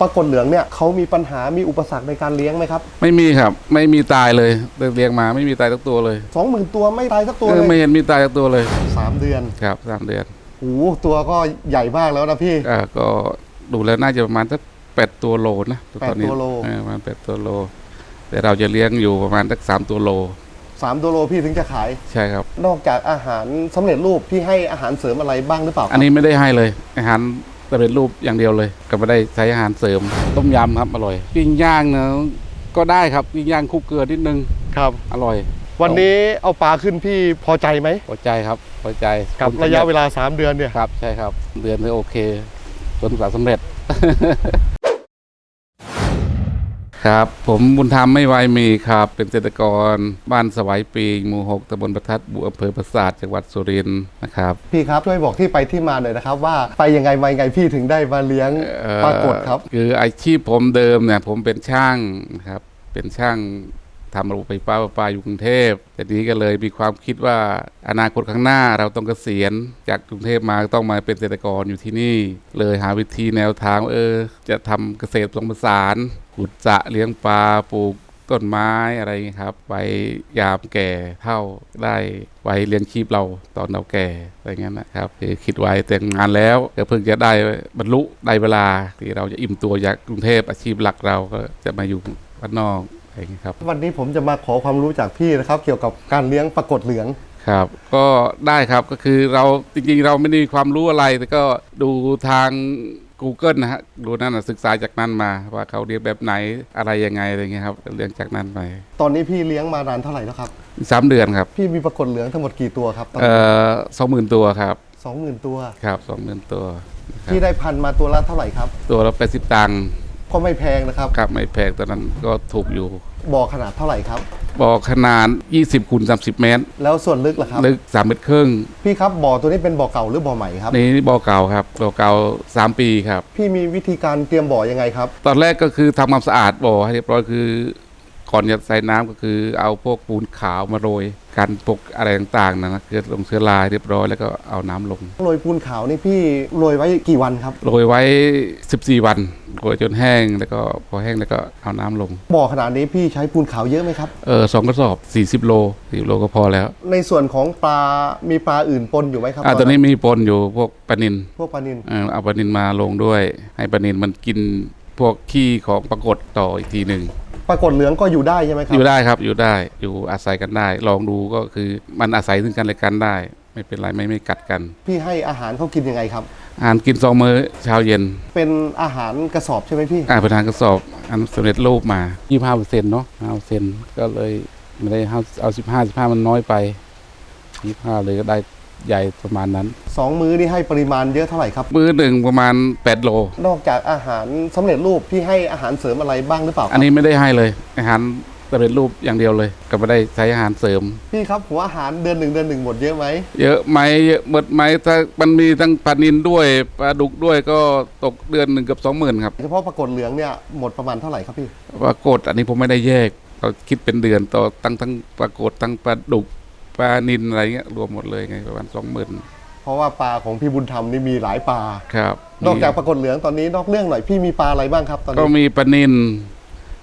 ปรากฏเหลืองเนี่ยเขามีปัญหามีอุปสรรคในการเลี้ยงไหมครับ ไม่มีครับ ไม่มีตายเลยเลี้ยงมาไม่มีตายสักตัวเลยสองหมื่นตัวไม่ตายสักตัวเอเลอยไม่เห็นมีตายสักตัวเลยสามเดือนครับสามเดือนโอ้โหตัวก็ใหญ่มากแล้วนะพี่ อ่าก็ดูแล้วน่าจะประมาณสักแปดตัวโลนะแปดตอนนี้ตัวโล เออประมาณแปดตัวโล แต่เราจะเลี้ยงอยู่ประมาณสักสามตัวโล สามตัวโลพี่ถึงจะขาย ใช่ครับ นอกจากอาหารสำเร็จรูปพี่ให้อาหารเสริมอะไรบ้างหรือเปล่าครับอันนี้ไม่ได้ให้เลย อาหาร สำเร็จรูปอย่างเดียวเลยก็ไม่ได้ใช้อาหารเสริม ต้มยำครับอร่อยปิ้งย่างเนะก็ได้ครับปิ้งย่างคลุกเกลือนิดนึงครับ อร่อย วันนี้เอาปลาขึ้นพี่พอใจไหมพอใจครับพอใจกับผลระยะเวสำจลา 3 เดือนเนี่ยครับใช่ครับ เดือนนึงโอเคผลสำเร็จ ครับ ผมบุญธรรมไม่ไวมีครับ เป็นเกษตรกรบ้านสวายปีงหมู่หกตำบลประทัดบุอำเภอปราสาทจังหวัดสุรินทร์นะครับ พี่ครับช่วยบอกที่ไปที่มาหน่อยนะครับ ว่าไปยังไงมายังไงพี่ถึงได้มาเลี้ยงเอ่อปรากฏครับ คืออาชีพผมเดิมเนี่ยผมเป็นช่างนะครับ เป็นช่าง ทำระบบไฟฟ้าประปาอยู่กรุงเทพแต่นี้ก็เลยมีความคิดว่าอนาคตข้างหน้าเราต้องเกษียณ จากกรุงเทพมาต้องมาเป็นเกษตรกรอยู่ที่นี่ เลยหาวิธีแนวทางเออ จะทำเกษตรผสมผสานขุดสระเลี้ยงปลาปลูกต้นไม้อะไรครับไว้ยามแก่เท่าได้ไว้เลี้ยงชีพเราตอนเราแก่อะไรเงี้ยนะครับคือคิดไว้แต่งงานแล้วก็เพิ่งจะได้บรรลุได้เวลาที่เราจะอิ่มตัวจากกรุงเทพอาชีพหลักเราก็จะมาอยู่บ้านนอก อะไรอย่างเงี้ยครับ วันนี้ผมจะมาขอความรู้จากพี่นะครับ เกี่ยวกับการเลี้ยงปรากฏเหลือง ครับ ก็ได้ครับก็คือเราจริงๆเราไม่ได้มีความรู้อะไร แต่ก็ดูทาง Google นะฮะดูนั่นนะศึกษาจากนั้นมา ว่าเขาเรียนแบบไหนอะไรยังไงอะไรเงี้ยครับเรียนจากนั้นไปตอนนี้พี่เลี้ยงมานานเท่าไหร่แล้วครับ สามเดือนครับพี่มีปรากฏเหลืองทั้งหมดกี่ตัวครับเอ่อสองหมื่นตัวครับสองหมื่นตัว ครับสองหมื่นตัวครับพี่ได้พันธุ์มาตัวละเท่าไหร่ครับ ตัวละแปดสิบตังค์ ก็ไม่แพงนะครับ ครับไม่แพงตอนนั้นก็ถูกอยู่บ่อขนาดเท่าไหร่ครับบอกขนาด 20คูณ30 เมตร แล้วส่วนลึกล่ะครับ ลึก3เมตรครึ่ง พี่ครับบ่อตัวนี้เป็นบ่อเก่าหรือบ่อใหม่ครับ นี่บ่อเก่าครับ บ่อเก่า 3 ปีครับ พี่มีวิธีการเตรียมบ่อยังไงครับ ตอนแรกก็คือทำความสะอาดบ่อให้เรียบร้อยคือ ก่อนจะใส่น้ำก็คือเอาพวกปูนขาวมาโรยกันพวกอะไรต่างๆนะนะเกลือลงเชื้อราเรียบร้อยแล้วก็เอาน้ำลง โรยปูนขาวนี่พี่โรยไว้กี่วันครับ โรยไว้ 14 วัน โรยจนแห้งแล้วก็พอแห้งแล้วก็เอาน้ำลง บ่อขนาดนี้พี่ใช้ปูนขาวเยอะไหมครับ เออสองกระสอบ 40 โล40โลก็พอแล้ว ในส่วนของปลา มีปลาอื่นปนอยู่ไหมครับอ่าตอนนี้มีปนอยู่พวกปลานินพวกปลานินเอ่อเอาปลานินมาลงด้วย ให้ปลานินมันกินพวกขี้ของปรากฏต่ออีกทีหนึ่งปรากฏเหลืองก็อยู่ได้ใช่ไหมครัอยู่ได้ครับอยู่ได้อยู่อาศัยกันได้ ลองดูก็คือมันอาศัยซึ่งกันและกันได้ ไม่เป็นไรไม่ไม่กัดกัน พี่ให้อาหารเขากินยังไงครับ อาหารกินสองมื้อเช้าเย็น เป็นอาหารกระสอบใช่ไหมพี่ อ่าประธานกระสอบอันสำเร็จรูปมา25เปอร์เซ็นต์เนาะ5เปอร์เซ็นต์ก็เลยไม่ได้เอาเอา15 15 มันน้อยไป25เลยก็ได้ใหญ่ประมาณนั้น สองมื้อนี่ให้ปริมาณเยอะเท่าไหร่ครับ มื้อหนึ่งประมาณ 8 โล นอกจากอาหารสำเร็จรูปพี่ให้อาหารเสริมอะไรบ้างหรือเปล่าครับอันนี้ไม่ได้ให้เลย อาหาร สำเร็จรูปอย่างเดียวเลยก็ไม่ได้ใช้อาหารเสริม พี่ครับหัวอาหารเดือนหนึ่งเดือนหนึ่งหมดเยอะไหมเยอะไหมเยอะหมดไหมถ้ามันมีทั้งปลานินด้วยปลาดุกด้วยก็ตกเดือนหนึ่งเกับสองหมื่นครับเฉพาะปรากฏเหลืองเนี่ยหมดประมาณเท่าไหร่ครับพี่ปรากฏอันนี้ผมไม่ได้แยกเราคิดเป็นเดือนต่อตั้งทั้งปรากฏทั้งปลาดุกปลานินอะไรเงี้ยรวมหมดเลยไงประมาณสองหมื่นเพราะว่าปลาของพี่บุญธรรมนี่มีหลายปลาครับนอกจากปรากฏเหลืองตอนนี้นอกเรื่องหน่อยพี่มีปลาอะไรบ้างครับตอนก็นี้มีปลานิน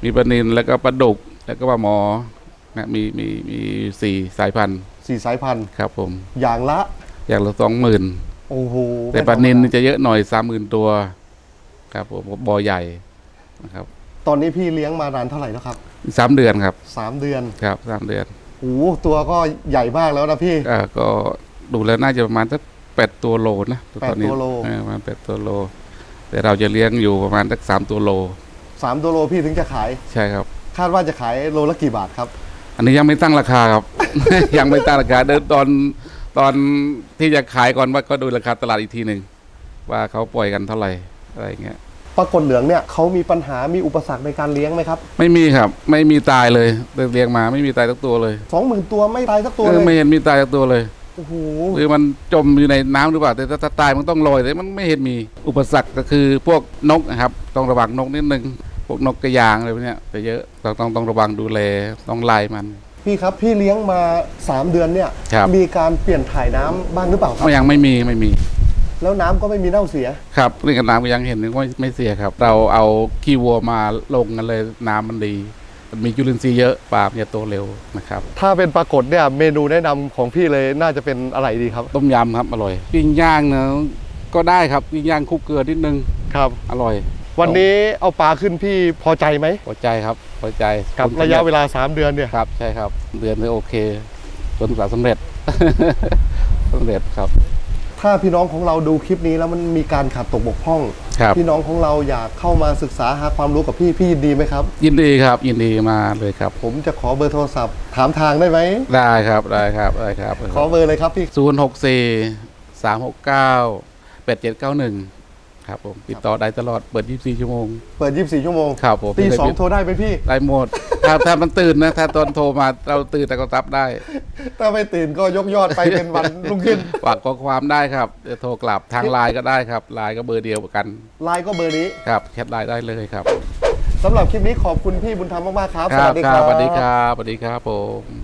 มีปลานินแล้วก็ปลาดุก แล้วก็ปลาหมอนะมีมีมีสี่สายพันธุ์สี่สายพันธุ์ครับผมอย่างละอย่างละสองหมื่นโอ้โหแต่ปลานินนี่จะเยอะหน่อยสามหมื่นตัว ครับผมบ่อใหญ่นะครับ ตอนนี้พี่เลี้ยงมานานเท่าไหร่แล้วครับสามเดือนครับสามเดือนครับสามเดือนโอ้โหตัวก็ใหญ่มากแล้วนะพี่อ่าก็ดูแล้วน่าจะประมาณสักแปดตัวโลนะแปดตัวโลเออประมาณแปดตัวโล แต่เราจะเลี้ยงอยู่ประมาณสักสามตัวโลสามตัวโลพี่ถึงจะขายใช่ครับ คาดว่าจะขายโลละกี่บาทครับ อันนี้ยังไม่ตั้งราคาครับ ยังไม่ตั้งราคาเดินตอนตอนที่จะขายก่อนว่าก็ดูราคาตลาดอีกทีหนึ่งว่าเขาปล่อยกันเท่าไหร่อะไรอย่างเงี้ยปรากฏเหลืองเนี่ยเขามีปัญหามีอุปสรรคในการเลี้ยงไหมครับ ไม่มีครับ ไม่มีตายเลยเลี้ยงมาไม่มีตายสักตัวเลยสองหมื่นตัวไม่ตายสักตัวเอเลอยไม่เห็นมีตายสักตัวเลย โอ้โหหรือมันจมอยู่ในน้ำหรือเปล่าแต่ถ้าถ้าตายมันต้องลอยแต่มันไม่เห็นมีอุปสรรคก็คือพวกนกนะครับต้องระวังนกนิดนึงพ วกนกกระยางอะไรพวกเนี้ยจะเยอะต้องต้องต้องระวังดูแลต้องไล่มัน พี่ครับพี่เลี้ยงมาสามเดือนเนี่ยครับ มีการเปลี่ยนถ่ายน้ำบ้างหรือเปล่าครับก็ยังไม่มีไม่มี แล้วน้ำก็ไม่มีเน่าเสีย ครับเรื่องกับน้ำก็ยังเห็นว่าไม่เสียครับ เราเอาขี้วัวมาลงกันเลยน้ำมันดีมันมีจุลินทรีย์เยอะปลามันจะโตเร็วนะครับ ถ้าเป็นปลากดเนี่ยเมนูแนะนำของพี่เลยน่าจะเป็นอะไรดีครับต้มยำครับอร่อยปิ้งย่างเนะก็ได้ครับปิ้งย่างคลุกเกลือนิดนึงครับ อร่อย วันนี้เอาปลาขึ้นพี่พอใจไหมพอใจครับพอใจกับระยะเวลา 3 เดือนเนี่ยครับ ใช่ครับ เดือนนี้โอเคจนกว่าสำเร็จสำเร็จครับ ถ้าพี่น้องของเราดูคลิปนี้แล้วมันมีการขาดตกบกพร่อง พี่น้องของเราอยากเข้ามาศึกษาหาความรู้กับพี่พี่ยินดีไหมครับ ยินดีครับ ยินดีมาเลยครับ ผมจะขอเบอร์โทรศัพท์ถามทางได้ไหมได้ครับได้ครับได้ครับ ขอเบอร์เลยครับพี่ศูนย์หกสี่สามหกเก้าแปดเจ็ดเก้าหนึ่ง ครับผมติดต่อได้ตลอดเปิด 24 ชั่วโมง เปิด 24 ชั่วโมงครับผมตีสองไม่เคยปิดโทรได้ไหมพี่ ได้หมด ถ้าถ้ามันตื่นนะ ถ้าตอนโทรมาเราตื่นแต่ก็รับได้ ถ้าไม่ตื่นก็ยกยอดไปเป็นวันรุ่งขึ้นฝากข้อความได้ครับจะโทรกลับทางไลน์ก็ได้ครับไลน์ก็เบอร์เดียวกันไลน์ก็เบอร์นี้ครับแชทไลน์ได้เลยครับสำหรับคลิปนี้ขอบคุณพี่บุญธรรมมากๆครับครับครับสวัสดีครับสวัสดีครับผม